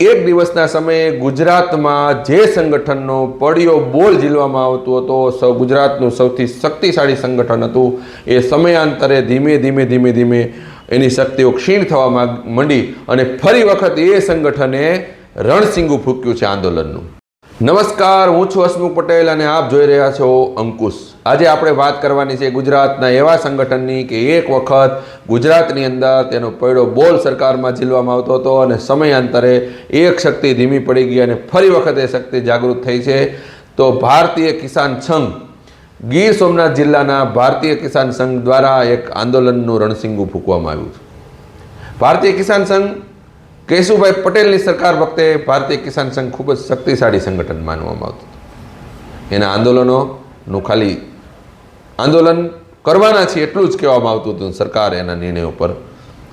એક દિવસના સમયે ગુજરાતમાં જે સંગઠનનો પડ્યો બોલ ઝીલવામાં આવતો હતો, સૌ ગુજરાતનું સૌથી શક્તિશાળી સંગઠન હતું. એ સમયાંતરે ધીમે ધીમે ધીમે ધીમે એની શક્તિઓ ક્ષીણ થવા માંડી અને ફરી વખત એ સંગઠને રણસિંગું ફૂક્યું છે આંદોલનનું. નમસ્કાર, હું છું હસમુખ પટેલ અને આપ જોઈ રહ્યા છો અંકુશ. આજે આપણે વાત કરવાની છે ગુજરાતના એવા સંગઠનની કે એક વખત ગુજરાતની અંદર તેનો પૈડો બોલ સરકારમાં ઝીલવામાં આવતો હતો અને સમયાંતરે એક શક્તિ ધીમી પડી ગઈ અને ફરી વખત એ શક્તિ જાગૃત થઈ છે. તો ભારતીય કિસાન સંઘ, ગીર સોમનાથ જિલ્લાના ભારતીય કિસાન સંઘ દ્વારા એક આંદોલનનું રણસિંગું ફૂંકવામાં આવ્યું છે. ભારતીય કિસાન સંઘ કેશુભાઈ પટેલની સરકાર વખતે ભારતીય કિસાન સંઘ ખૂબ જ શક્તિશાળી સંગઠન માનવામાં આવતું એના આંદોલનોનું ખાલી આંદોલન કરવાના છે એટલું જ કહેવામાં આવતું હતું. સરકાર એના નિર્ણયો પર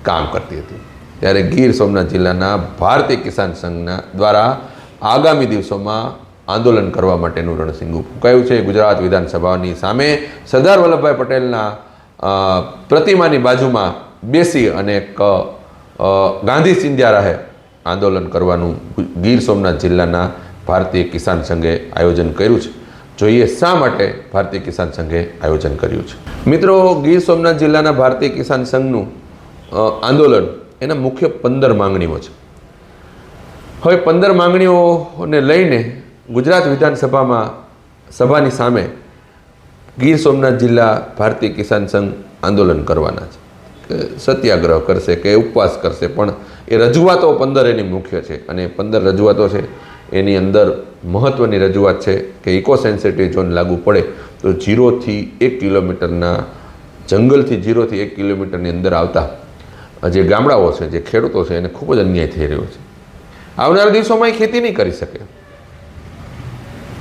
કામ કરતી હતી. ત્યારે ગીર સોમનાથ જિલ્લાના ભારતીય કિસાન સંઘના દ્વારા આગામી દિવસોમાં આંદોલન કરવા માટેનું રણસિંગુ ફૂંકાયું છે. ગુજરાત વિધાનસભાની સામે સરદાર વલ્લભભાઈ પટેલના પ્રતિમાની બાજુમાં બેસી અને એક ગાંધી સિંધિયા આંદોલન કરવાનું ગીર સોમનાથ જિલ્લાના ભારતીય કિસાન સંઘે આયોજન કર્યું છે. જોઈએ શા માટે ભારતીય કિસાન સંઘે આયોજન કર્યું છે. મિત્રો, ગીર સોમનાથ જિલ્લાના ભારતીય કિસાન સંઘનું આંદોલન એના મુખ્ય પંદર માંગણીઓ છે. હવે પંદર માંગણીઓને લઈને ગુજરાત વિધાનસભામાં સભાની સામે ગીર સોમનાથ જિલ્લા ભારતીય કિસાન સંઘ આંદોલન કરવાના છે. સત્યાગ્રહ કરશે કે ઉપવાસ કરશે, પણ એ રજૂઆતો પંદર એની મુખ્ય છે અને પંદર રજૂઆતો છે, એની અંદર મહત્ત્વની રજૂઆત છે કે ઇકો સેન્સિટિવ ઝોન લાગુ પડે તો જીરોથી એક કિલોમીટરના જંગલથી જીરોથી એક કિલોમીટરની અંદર આવતા જે ગામડાઓ છે, જે ખેડૂતો છે, એને ખૂબ જ અન્યાય થઈ રહ્યો છે. આવનારા દિવસોમાં એ ખેતી નહીં કરી શકે.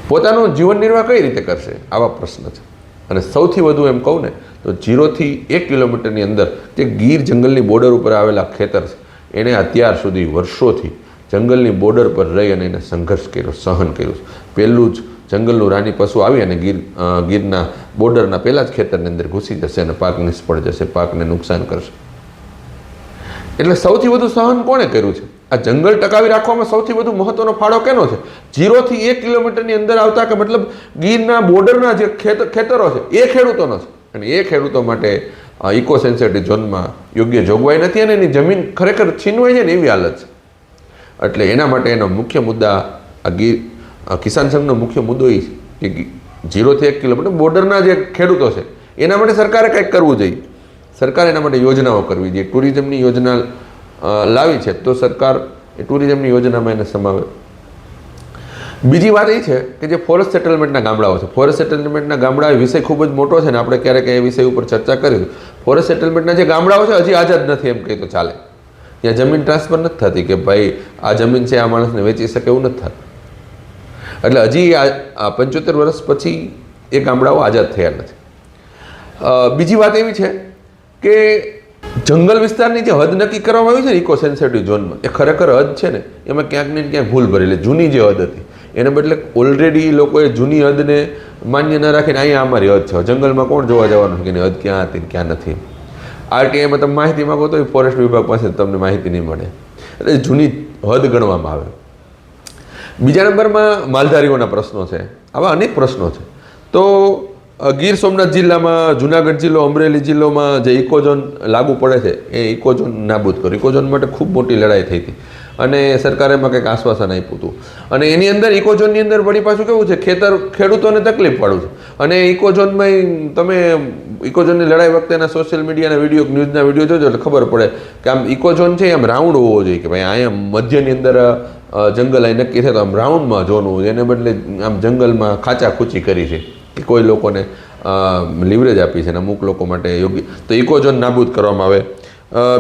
પોતાનું જીવન નિર્વાહ કઈ રીતે કરશે? આવા પ્રશ્ન છે. અને સૌથી વધુ એમ કહું ને, તો જીરોથી એક કિલોમીટરની અંદર જે ગીર જંગલની બોર્ડર ઉપર આવેલા ખેતર છે એણે અત્યાર સુધી વર્ષોથી જંગલની બોર્ડર પર રહી અને એને સંઘર્ષ કર્યો, સહન કર્યું પહેલું જ જંગલનું રાની પશુ આવી અને ગીર ગીરના બોર્ડરના પહેલાં જ ખેતરની અંદર ઘૂસી જશે અને પાક નિષ્ફળ જશે, પાકને નુકસાન કરશે. એટલે સૌથી વધુ સહન કોણે કર્યું છે? આ જંગલ ટકાવી રાખવામાં સૌથી વધુ મહત્વનો ફાળો કેનો છે? જીરોથી એક કિલોમીટરની અંદર આવતા કે મતલબ ગીરના બોર્ડરના જે ખેતરો છે, એ ખેડૂતોનો છે. અને એ ખેડૂતો માટે ઇકો સેન્સિટિવ ઝોનમાં યોગ્ય જોગવાઈ નથી અને એની જમીન ખરેખર છીનવાઈ જાય ને એવી હાલત છે. એટલે એના માટે એનો મુખ્ય મુદ્દા આ ગીર કિસાન સંઘનો મુખ્ય મુદ્દો એ છે કે જીરોથી એક કિલોમીટર બોર્ડરના જે ખેડૂતો છે, એના માટે સરકારે કંઈક કરવું જોઈએ. સરકારે એના માટે યોજનાઓ કરવી જોઈએ. ટુરિઝમની યોજના લાવી છે, તો સરકાર એ ટુરિઝમની યોજનામાં એને સમાવે. બીજી વાત એ છે કે જે ફોરેસ્ટ સેટલમેન્ટના ગામડાઓ છે ફોરેસ્ટ સેટલમેન્ટના ગામડા એ વિષય ખૂબ જ મોટો છે ને આપણે ક્યારેક એ વિષય ઉપર ચર્ચા કરી. ફોરેસ્ટ સેટલમેન્ટના જે ગામડાઓ છે, હજી આઝાદ નથી એમ કહી તો ચાલે. ત્યાં જમીન ટ્રાન્સફર નથી થતી કે ભાઈ આ જમીન છે, આ માણસને વેચી શકે એવું નથી થતું. એટલે હજી આ પંચોતેર વર્ષ પછી એ ગામડાઓ આઝાદ થયા નથી. બીજી વાત એવી છે કે જંગલ વિસ્તારની જે હદ નક્કી કરવામાં આવી છે ને ઇકો સેન્સિટિવ ઝોનમાં એ ખરેખર હદ છે ને, એમાં ક્યાંક ને ક્યાંક ભૂલ ભરેલી જૂની જે હદ હતી. એને બદલે ઓલરેડી લોકોએ જૂની હદને માન્ય ન રાખીને અહીંયા અમારી હદ છે. જંગલમાં કોણ જોવા જવાનું કે હદ ક્યાં હતી ક્યાં નથી? આરટીઆઈમાં તમે માહિતી માગો તો ફોરેસ્ટ વિભાગ પાસે તમને માહિતી નહીં મળે. એટલે જૂની હદ ગણવામાં આવે. બીજા નંબરમાં માલધારીઓના પ્રશ્નો છે. આવા અનેક પ્રશ્નો છે. તો ગીર સોમનાથ જિલ્લામાં, જુનાગઢ જિલ્લો, અમરેલી જિલ્લોમાં જે ઇકોઝોન લાગુ પડે છે, એ ઇકોઝોન નાબૂદ કર્યું. ઇકોઝોન માટે ખૂબ મોટી લડાઈ થઈ હતી. અને સરકારે એમાં કંઈક આશ્વાસન આપ્યું હતું. અને એની અંદર, ઇકોઝોનની અંદર વળી પાછું કેવું છે, ખેતર, ખેડૂતોને તકલીફ પાડું છે. અને ઇકોઝોનમાં તમે ઇકોઝોનની લડાઈ વખતેના સોશિયલ મીડિયાના વીડિયો, ન્યૂઝના વીડિયો જોજો, એટલે ખબર પડે કે આમ ઇકોઝોન છે, આમ રાઉન્ડ હોવો જોઈએ કે ભાઈ, અહીંયા મધ્યની અંદર જંગલ અહીં નક્કી થાય તો આમ રાઉન્ડમાં જોવાનું જોઈએ એને બદલે આમ જંગલમાં ખાચા ખૂચી કરી છે. કે કોઈ લોકોને લીવરેજ આપી છે અને અમુક લોકો માટે યોગ્ય, તો ઇકોઝોન નાબૂદ કરવામાં આવે.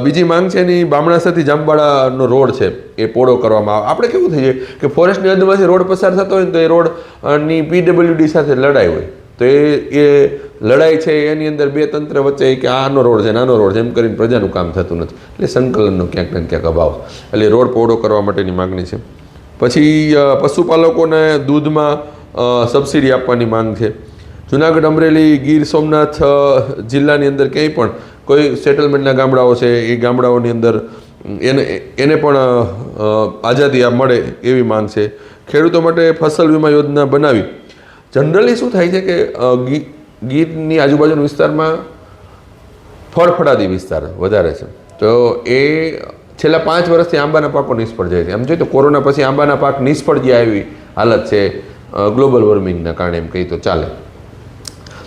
બીજી માંગ છે એની બામણાસરથી જામબાડાનો રોડ છે, એ પોળો કરવામાં આવે. આપણે કેવું થઈ જાય કે ફોરેસ્ટની અંદરમાંથી રોડ પસાર થતો હોય ને તો એ રોડની પીડબ્લ્યુડી સાથે લડાઈ હોય. તો એ એ લડાઈ છે, એની અંદર બે તંત્ર વચ્ચે કે આનો રોડ છે નાનો રોડ છે, એમ કરીને પ્રજાનું કામ થતું નથી. એટલે સંકલનનો ક્યાંક ને ક્યાંક અભાવ. એટલે રોડ પહોળો કરવા માટેની માગણી છે. પછી પશુપાલકોને દૂધમાં સબસિડી આપવાની માંગ છે. જુનાગઢ, અમરેલી, ગીર, સોમનાથ જિલ્લાની અંદર ક્યાંય પણ કોઈ સેટલમેન્ટના ગામડાઓ છે, એ ગામડાઓની અંદર એને એને પણ આઝાદી આ મળે એવી માંગ છે. ખેડૂતો માટે ફસલ વીમા યોજના બનાવી. જનરલી શું થાય છે કે ગીરની આજુબાજુના વિસ્તારમાં ફળફળાદી વિસ્તાર વધારે છે. તો એ છેલ્લા પાંચ વર્ષથી આંબાના પાકો નિષ્ફળ જાય છે. આમ જોઈએ તો કોરોના પછી આંબાના પાક નિષ્ફળ જે આવી હાલત છે. ગ્લોબલ વોર્મિંગના કારણે એમ કહી તો ચાલે.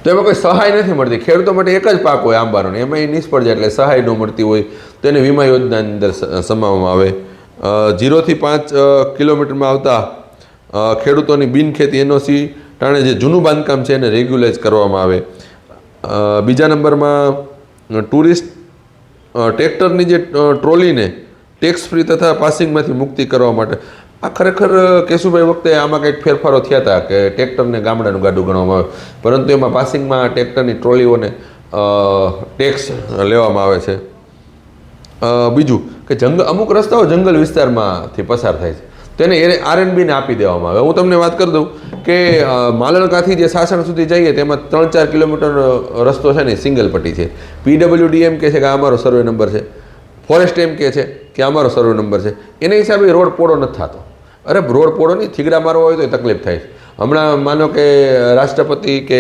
તો એમાં કોઈ સહાય નથી મળતી. ખેડૂતો માટે એક જ પાક હોય આંબાનો ને એમાં એ નિષ્ફળ જાય એટલે સહાય ન મળતી હોય તો એને વીમા યોજનાની અંદર સમાવવામાં આવે. ઝીરોથી પાંચ કિલોમીટરમાં આવતા ખેડૂતોની બિનખેતી એનઓસી ટાણે જે જૂનું બાંધકામ છે એને રેગ્યુલાઇઝ કરવામાં આવે. બીજા નંબરમાં ટુરિસ્ટ ટ્રેક્ટરની જે ટ્રોલીને ટેક્સ ફ્રી તથા પાસિંગમાંથી મુક્તિ કરવા માટે આ ખરેખર કેશુભાઈ વખતે આમાં કંઈક ફેરફારો થયા હતા કે ટ્રેક્ટરને ગામડાનું ગાડું ગણવામાં આવે. પરંતુ એમાં પાસિંગમાં ટ્રેક્ટરની ટ્રોલીઓને ટેક્સ લેવામાં આવે છે. બીજું કે જંગલ અમુક રસ્તાઓ જંગલ વિસ્તારમાંથી પસાર થાય છે. તેને એને આરએનબીને આપી દેવામાં આવે. હું તમને વાત કરી દઉં કે માલણકાથી જે સાસણ સુધી જઈએ તેમાં ત્રણ ચાર કિલોમીટર રસ્તો છે ને સિંગલ પટ્ટી છે. પીડબ્લ્યુડી એમ કહે છે કે આ અમારો સર્વે નંબર છે. ફોરેસ્ટ એમ કહે છે કે અમારો સર્વે નંબર છે. એના હિસાબે રોડ પોળો નથી થતો. અરે રોડ પોળો નહીં થીગડા મારવા હોય તો તકલીફ થાય. હમણાં માનો કે રાષ્ટ્રપતિ કે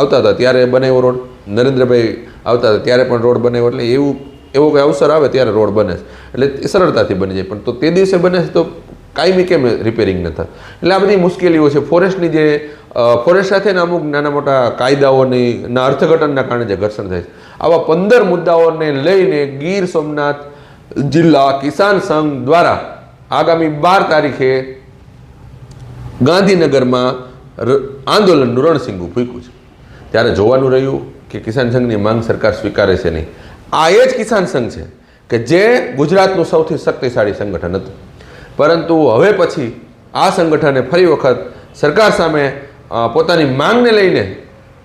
આવતા હતા, ત્યારે બનાવ્યો રોડ, નરેન્દ્રભાઈ આવતા હતા, ત્યારે પણ રોડ બનાવ્યો, એટલે એવું, એવો કોઈ અવસર આવે ત્યારે રોડ બને એટલે એ સરળતાથી બની જાય. પણ તો તે દિવસે બને તો કાયમી કેમ રિપેરિંગ ન થાય? એટલે આ બધી મુશ્કેલીઓ છે. ફોરેસ્ટની જે ફોરેસ્ટ સાથેના અમુક નાના મોટા કાયદાઓની, ના અર્થઘટનના કારણે જે ઘર્ષણ થાય છે. આવા પંદર મુદ્દાઓને લઈને ગીર સોમનાથ જિલ્લા કિસાન સંઘ દ્વારા આગામી બાર તારીખે ગાંધીનગરમાં આંદોલનનું રણસિંગું ફૂંક્યું છે. ત્યારે જોવાનું રહ્યું કે કિસાન સંઘની માંગ સરકાર સ્વીકારે છે નહીં. આ એ જ કિસાન સંઘ છે કે જે ગુજરાતનું સૌથી શક્તિશાળી સંગઠન હતું. પરંતુ હવે પછી આ સંગઠને ફરી વખત સરકાર સામે પોતાની માંગને લઈને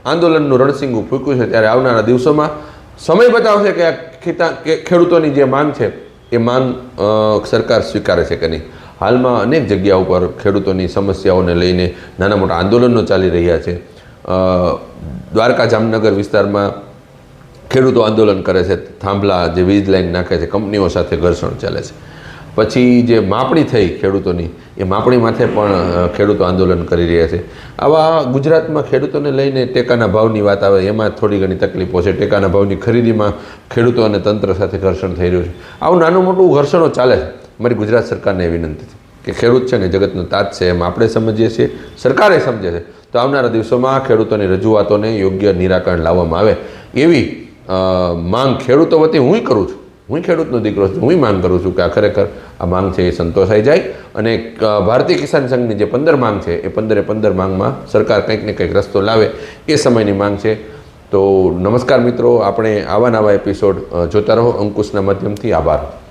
આંદોલનનું રણસિંગું ફૂંક્યું છે. ત્યારે આવનારા દિવસોમાં સમય બતાવશે કે ખેડૂતોની જે માંગ છે એ માન સરકાર સ્વીકારે છે કે નહીં? હાલમાં અનેક જગ્યા ઉપર ખેડૂતોની સમસ્યાઓને લઈને નાના મોટા આંદોલનો ચાલી રહ્યા છે. દ્વારકા જામનગર વિસ્તારમાં ખેડૂતો આંદોલન કરે છે. થાંભલા જે વીજ લાઈન નાખે છે, કંપનીઓ સાથે ઘર્ષણ ચાલે છે. પછી જે માપણી થઈ ખેડૂતોની, એ માપણી માથે પણ ખેડૂતો આંદોલન કરી રહ્યા છે. આવા ગુજરાતમાં ખેડૂતોને લઈને ટેકાના ભાવની વાત આવે, એમાં થોડી ઘણી તકલીફો છે. ટેકાના ભાવની ખરીદીમાં ખેડૂતો અને તંત્ર સાથે ઘર્ષણ થઈ રહ્યું છે. આવું નાનું મોટું ઘર્ષણો ચાલે છે. મારી ગુજરાત સરકારને એ વિનંતી છે કે ખેડૂત છે ને જગતનો તાજ છે એમ આપણે સમજીએ છીએ, સરકારે સમજે છે. તો આવનારા દિવસોમાં ખેડૂતોની રજૂઆતોને યોગ્ય નિરાકરણ લાવવામાં આવે એવી માંગ ખેડૂતો વતી હું કરું છું. હું ખેડૂતનો દીકરો છું, હું માંગ કરું છું કે આ ખરેખર આ માંગ છે એ સંતોષાઈ જાય અને ભારતીય કિસાન સંઘની જે પંદર માંગ છે, એ પંદરે પંદર માંગમાં સરકાર કંઈક ને કંઈક રસ્તો લાવે એ સમયની માંગ છે. તો નમસ્કાર મિત્રો, આપણે આવા નવા એપિસોડ જોતા રહો. અંકુશના માધ્યમથી આભાર.